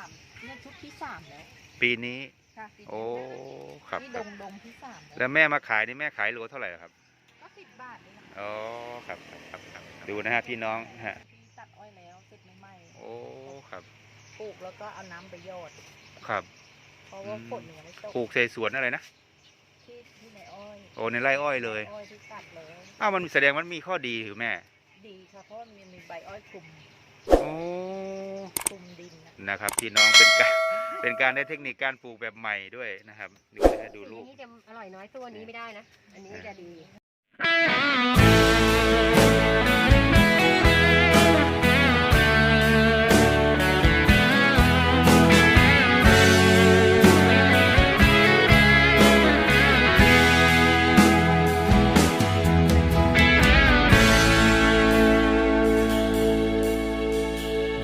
ามเนี่ยชุดที่สามแล้วปีนี้ ค่ะปีนี้โอ้ครับนี่คดรับงดงที่สามแล้วแล้วแม่มาขายนี่แม่ขายโลเท่าไหร่ครับก็สิบบาทนี่แหละอ๋อครับครับครับครับดูนะฮะพี่น้องฮะที่ตัดอ้อยแล้วเสร็จใหม่โอ้ครับๆปลูกแล้วก็เอาน้ำไปหยอด ครับ เพราะว่าอืม ฝนยังไม่ตกปลูกใส่สวนอะไรนะที่ที่ในอ้อยโอ้ในไร่อ้อยเลยอ้อยที่ตัดเลยอ้าวมันแสดงมันมีข้อดีคือแม่ ดีค่ะเพราะว่ามันมีใบอ้อยคลุม โอ้คลุมดินนะนะครับพี่น้องเป็นการเป็นการได้เทคนิคการปลูกแบบใหม่ด้วยนะครับดูนะฮะดูลูกอันนี้จะอร่อยน้อยตัวนี้ไม่ได้นะ อันนี้จะดี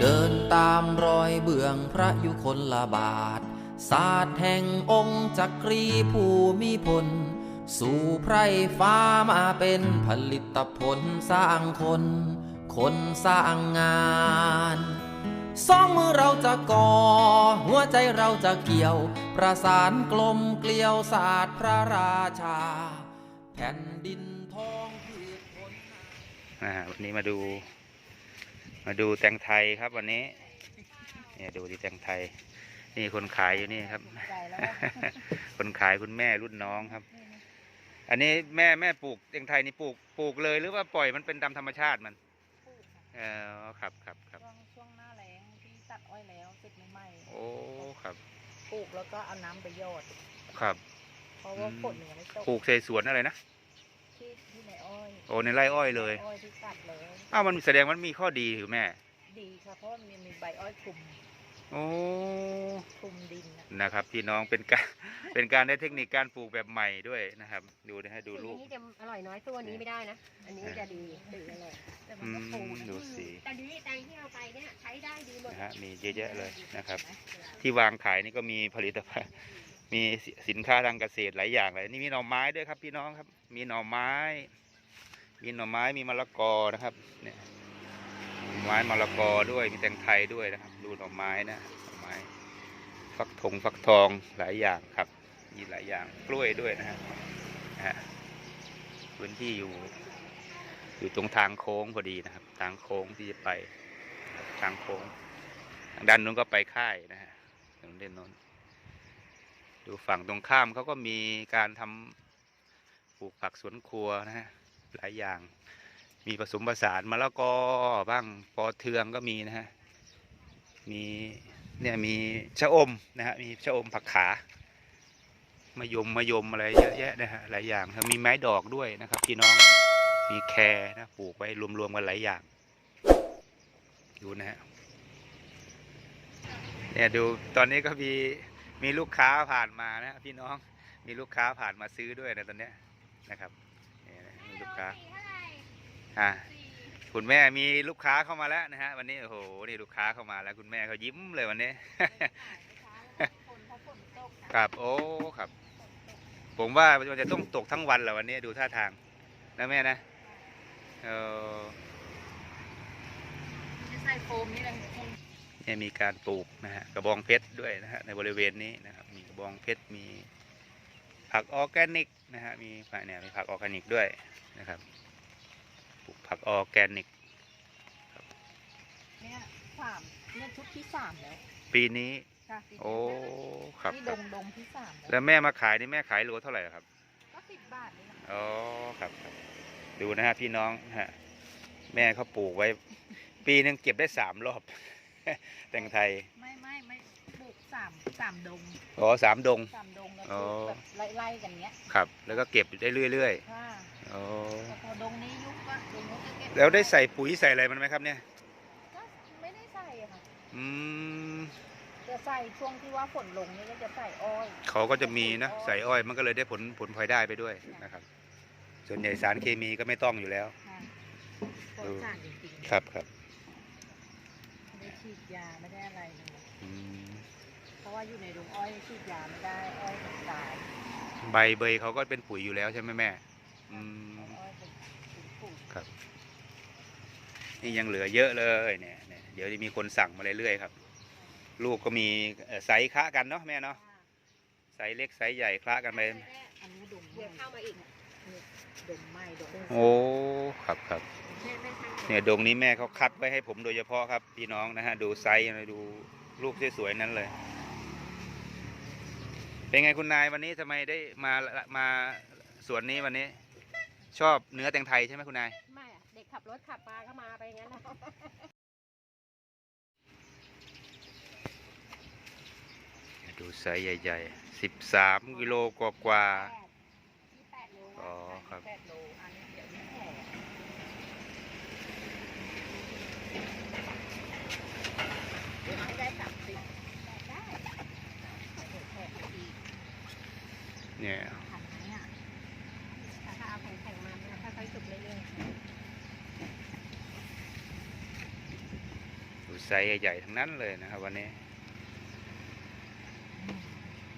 เดินตามรอยเบื้องพระยุคลบาท ศาสตร์แห่งองค์จักรีภูมิพล สู่ไพรฟ้ามาเป็นผลิตผลสร้างคน คนสร้างงานสองมือเราจะก่อ หัวใจเราจะเกี่ยว ประสานกลมเกลียวศาสตร์พระราชา แผ่นดินทองพืชผลอ่าวันนี้มาดู มาดูแตงไทยครับวันนี้ เนี่ยดูที่แตงไทย นี่คนขายอยู่นี่ครับใจแล้วคนขายคุณแม่รุ่นน้องครับ อันนี้แม่แม่ปลูกแตงไทยนี่ปลูกปลูกเลยหรือว่าปล่อยมันเป็นตามธรรมชาติมันปลูกค่ะเออครับครับครับช่วงช่วงหน้าแล้งที่ตัดอ้อยแล้วเสร็จใหม่ๆโอ้ครับปลูกแล้วก็เอาน้ำไปหยอด ครับ เพราะว่าอืมฝนยังไม่ตกปลูกใส่สวนอะไรนะ ที่ที่ในอ้อยโอ้ในไร่อ้อยเลยอ้อยที่ตัดเลยอ้าวมันแสดงมันมีข้อดีคือแม่ ดีค่ะเพราะว่ามันมีใบอ้อยคลุมโอ้คลุมดินนะนะครับ พี่น้องเป็นการเป็นการได้เทคนิคการปลูกแบบใหม่ด้วยนะครับ ดูนะฮะดูลูกอันนี้จะอร่อยน้อยตัวนี้ไม่ได้นะ อันนี้จะดีดืออร่อยแต่มันอืก็มฟูนะดูสีแต่ดีแตงที่เราไปเนี่ยใช้ได้ดีหมดนะฮะมีเยอะแยะเลยนะครับ ที่วางขายนี่ก็มีผลิตภัณฑ์ มีสินค้าทางเกษตรหลายอย่างเลยนี่มีหน่อไม้ด้วยครับ พี่น้องครับ มีหน่อไม้ มีหน่อไม้มีมะละกอนะครับ เนี่ยไม้มะละกอด้วยมีแตงไทยด้วยนะครับ ดูหน่อไม้นะหน่อไม้ ฟักทงฟักทองหลายอย่างครับ มีหลายอย่างกล้วยด้วยนะฮะพื้นที่อยู่ อยู่ตรงทางโค้งพอดีนะครับ ทางโค้งที่จะไปทางโค้งทางด้านนู้นก็ไปค่ายนะฮะตรงเด่นนู้น ดูฝั่งตรงข้ามเขาก็มีการทำปลูกผักสวนครัวนะฮะหลายอย่าง มีผสมผสานมะละกอบ้างปอเทืองก็มีนะฮะมีเนี่ยมีชะอมนะฮะมีชะอมผักขามะยมมะยมอะไรเยอะแยะนะฮะหลายอย่างมีไม้ดอกด้วยนะครับพี่น้องมีแครนะปลูกไว้รวมๆกันหลายอย่างดูนะฮะเนี่ยดูตอนนี้ก็มี มีลูกค้าผ่านมานะพี่น้องมีลูกค้าผ่านมาซื้อด้วยนะตอนเนี้ยนะครับนี่ยนะมีลูกค้าอะคุณแม่มีลูกค้าเข้ามาแล้วนะฮะวันนี้โอ้โหนี่ลูกค้าเข้ามาแล้ว คุณแม่เขายิ้มเลยวันนี้ครับโอ้ครับ ผมว่ามันจะต้องตกทั้งวันแหละวันนี้ดูท่าทางนะแม่นะเออใส่โฟมนี่แหละคง เนี่ยมีการปลูกนะฮะกระบองเพชรด้วยนะฮะในบริเวณนี้นะครับมีกระบองเพชรมีผักออร์แกนิกนะฮะมีผักเนี่ยมีผักออร์แกนิกด้วยนะครับปลูกผักออร์แกนิกเนี่ยสามเนี่ยชุดที่สามแล้วปีนี้ค่ะปีนี้โอ้ครับนี่คดรับงดงที่สามแล้แล้ววแม่มาขายนี่แม่ขายโลเท่าไหร่ครับก็สิบบาทนี่แหละอ๋อครับครับดูนะฮะพี่น้องฮะแม่เขาปลูกไว้ ปีหนึงเก็บได้สามรอบ แตงไทย ไม่ไม่ไม่ปลูกสามสามดงอ๋อสามดง สามดงแล้วอ๋ปอลูกแบบไล่ๆกันเนี้ยครับ แล้วก็เก็บได้เรื่อยค่ะๆอ๋อแต่พอดงนี้ยุบก็ดงนู้นก็เก็บแล้วได้ใส่ปุ๋ยใส่อะไรมันไหมครับเนี่ย ก็ไม่ได้ใส่อะค่ะ อืมจะใส่ช่วงที่ว่าฝนลงนี่ก็จะใส่อ้อยเขาก็จะมีนะใส่อ้อยมันก็เลยได้ผลผลพลอยได้ไปด้วยนะครับ ส่วนใหญ่สารเคมีก็ไม่ต้องอยู่แล้ว ค่ะปลอดสารจริงๆ ครับครับไม่ได้ ฉีดยาไม่ได้อะไรเลย อืมเพราะว่าอยู่ในดงอ้อยฉีดยาไม่ได้ อ้อยมันตายใบเบยเขาก็เป็นปุ๋ยอยู่แล้วใช่ไหมแม่ อืม อ้อยเป็นเป็นปุ๋ยครับ นี่ยังเหลือเยอะเลยเนี่ยเนี่ยเดี๋ยวจะมีคนสั่งมาเรื่อยๆครับ ลูกก็มีเอ่อไซส์คละกันเนาะแม่เนาะ ไซส์เล็กไซส์ใหญ่คละกันไป อันนี้ดมไหเดี๋ยวเข้ามาอีก ดมไหม้ดมโอ้ครับครับแม่ไม่ทำเนี่ยดงนี้แม่เขาคัดไว้ให้ผมโดยเฉพาะครับพี่น้องนะฮะดูไซส์ดูลูกสวยๆนั้นเลย เป็นไงคุณนายวันนี้ทำไมได้มามาสวนนี้วันนี้ ชอบเนื้อแตงไทยใช่ไหมคุณนายไม่อะเด็กขับรถขับมาก็มาไปงั้นนะดูไซส์ใหญ่ๆสิบสามกิโลกว่ายี่แปดโลๆอ๋อ ครับแปดโลอันนี้เดี๋ยวนี้ห่เดี๋ยวให้ได้สามสิบได้เดี๋ยวแห่ไปอีกเนี่ยทันไหมอะถ้าเอาแข็งๆมาเนี่ยค่อยๆสุกเรื่อยดูไซส์ใหญ่ๆทั้งนั้นเลยนะครับ วันนี้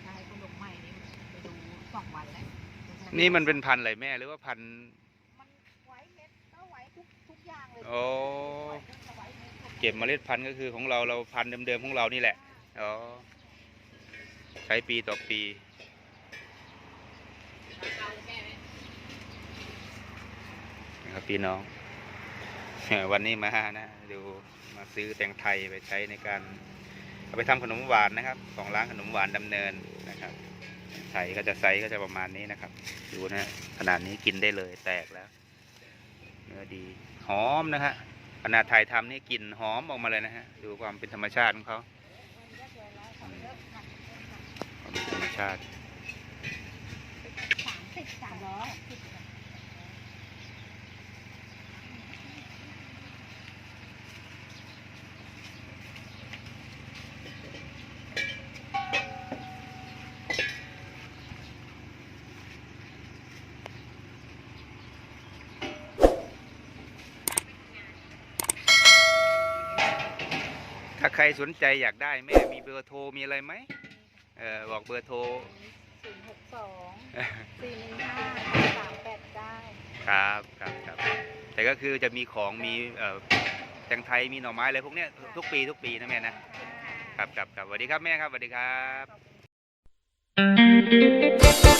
ใช่ก็ดมไหม้นี่ไปดูสองวันแล้ว นี่มันเป็นพันธุ์อะไรแม่หรือว่าพันธุ์มันไว้เม็ดก็ไว้ทุกทุกอย่างเลยโอ้ไว้ม็ดหมดเก็บเมล็ดพันธุ์ก็คือของเราเราพันธุ์เดิมๆของเรานี่แหละอ๋อใช้ปีต่อปีนะครับพี่น้อง วันนี้มานะดูมาซื้อแตงไทยไปใช้ในการ เอาไปทำขนมหวานนะครับ ของร้านขนมหวานดำเนินนะครับไทยก็จะไซส์ก็จะประมาณนี้นะครับ ดูนะขนาดนี้กินได้เลยแตกแล้วเนื้อดีหอมนะฮะขนาดถ่ายทำนี่กลิ่นหอมออกมาเลยนะฮะดูความเป็นธรรมชาติของเขาความเป็นธรรมชาติสามสิบสามร้อย รสนใจอยากได้แม่มีเบอร์โทรมีอะไรไหมเออบอกเบอร์โทร ศูนย์หกสองสี่หนึ่งห้าสามแปดเก้าครับครับครับแต่ก็คือจะมีของมีเอ่อแตงไทยมีหน่อไม้อะไรพวกเนี้ยทุกปีทุกปีนะแม่นะ ครับครับครับสวัสดีครับแม่ครับสวัสดีครับ